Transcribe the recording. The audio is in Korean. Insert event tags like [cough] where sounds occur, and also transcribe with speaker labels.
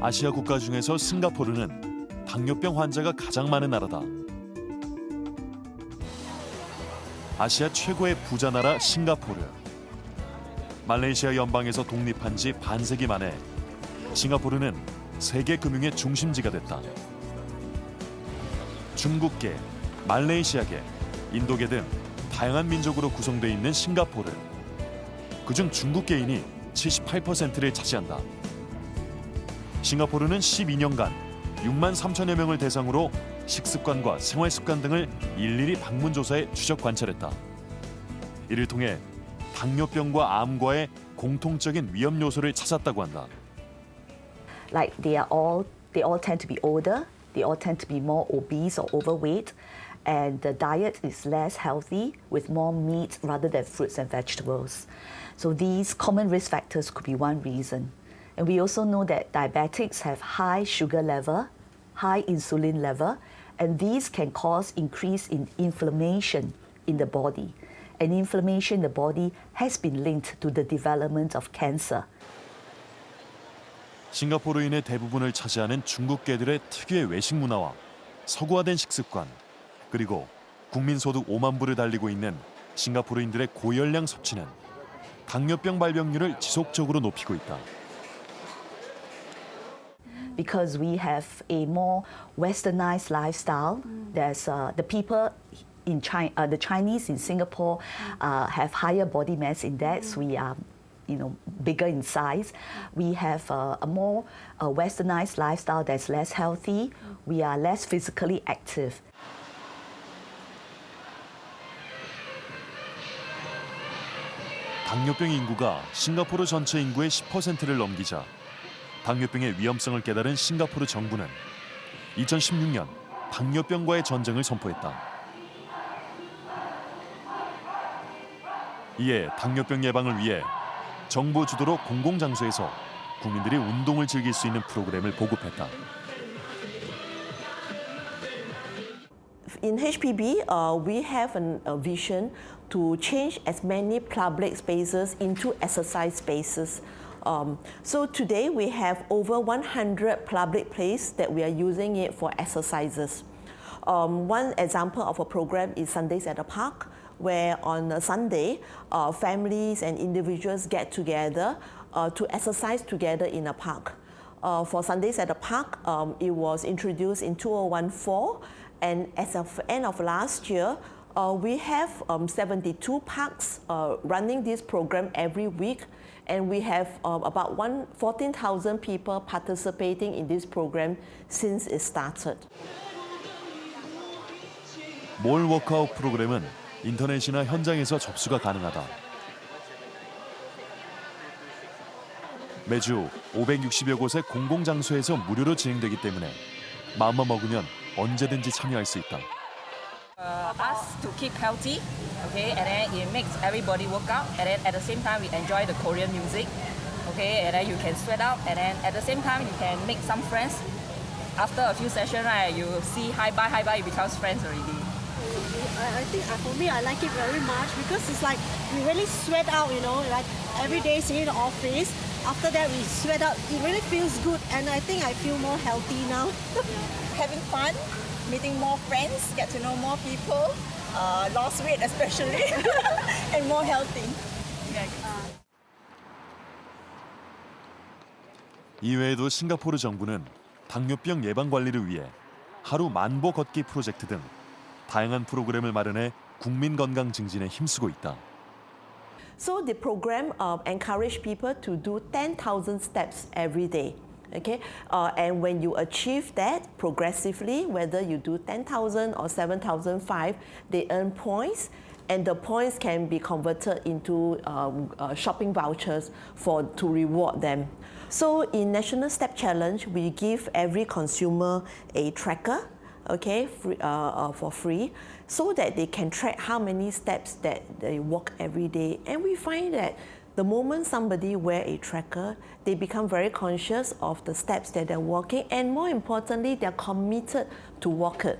Speaker 1: 아시아 국가 중에서 싱가포르는 당뇨병 환자가 가장 많은 나라다. 아시아 최고의 부자 나라 싱가포르. 말레이시아 연방에서 독립한 지 반세기 만에 싱가포르는 세계 금융의 중심지가 됐다. 중국계, 말레이시아계, 인도계 등 다양한 민족으로 구성되어 있는 싱가포르. 그중 중국계인이 78%를 차지한다. 싱가포르는 12년간 6만 3천여 명을 대상으로 식습관과 생활 습관 등을 일일이 방문 조사해 추적 관찰했다. 이를 통해 당뇨병과 암과의 공통적인 위험 요소를 찾았다고 한다.
Speaker 2: like they are all they all tend to be older they all tend to be more obese or overweight and the diet is less healthy with more meat rather than fruits and vegetables so these common risk factors could be one reason and we also know that diabetics have high sugar level high insulin level and these can cause increase in inflammation in the body and inflammation in the body has been linked to the development of cancer
Speaker 1: 싱가포르인의 대부분을 차지하는 중국계들의 특유의 외식 문화와 서구화된 식습관 그리고 국민 소득 5만 불을 달리고 있는 싱가포르인들의 고열량 섭취는 당뇨병 발병률을 지속적으로 높이고 있다.
Speaker 2: because we have a more westernized lifestyle. There's uh, the people in China, uh, the Chinese in Singapore uh, have higher body mass index. We are, you know, bigger in size. We have uh, a more uh, westernized lifestyle that's less healthy. We are less physically active.
Speaker 1: 당뇨병 인구가 싱가포르 전체 인구의 10%를 넘기자 당뇨병의 위험성을 깨달은 싱가포르 정부는 2016년 당뇨병과의 전쟁을 선포했다. 이에 당뇨병 예방을 위해 정부 주도로 공공장소에서 국민들이 운동을 즐길 수 있는 프로그램을 보급했다.
Speaker 3: In HPB, uh, we have an, a vision to change as many public spaces into exercise spaces. Um, so today we have over 100 public places that we are using it for exercises. Um, one example of a program is Sundays at the Park, where on a Sunday, uh, families and individuals get together uh, to exercise together in a park. Uh, for Sundays at the Park, um, it was introduced in 2014, and as of end of last year, uh, we have um, 72 parks uh, running this program every week, and we have um, about one- 14,000 people participating in this program since it started.
Speaker 1: 몰 워크아웃 프로그램은 인터넷이나 현장에서 접수가 가능하다. 매주 560여 곳의 공공장소에서 무료로 진행되기 때문에 마음만 먹으면 언제든지 참여할 수 있다.
Speaker 4: Uh, us to keep healthy, okay, and then it makes everybody work out, and then at the same time we enjoy the Korean music, okay, and then you can sweat out, and then at the same time you can make some friends. After a few sessions, right, you see hi bye hi bye, you become friends already.
Speaker 5: I, I think uh, for me, I like it very much because it's like we really sweat out, you know, like every day sitting in the office. After that, we sweat out. It really feels good, and I think I feel more healthy now. [laughs]
Speaker 6: having fun, meeting more friends, get to know more people, uh, lost weight especially, and more healthy.
Speaker 1: 이외에도 싱가포르 정부는 당뇨병 예방 관리를 위해 하루 만보 걷기 프로젝트 등 다양한 프로그램을 마련해 국민 건강 증진에 힘쓰고 있다.
Speaker 3: So the program um, encourage people to do 10,000 steps every day. Okay, uh, and when you achieve that progressively, whether you do 10,000 or 7,005, they earn points, and the points can be converted into um, uh, shopping vouchers for to reward them. So in National Step Challenge, we give every consumer a tracker okay, free, uh, uh, for free, so that they can track how many steps that they walk every day. And we find that the moment somebody wear a tracker, they become very conscious of the steps that they're walking, and more importantly, they're committed to walk it.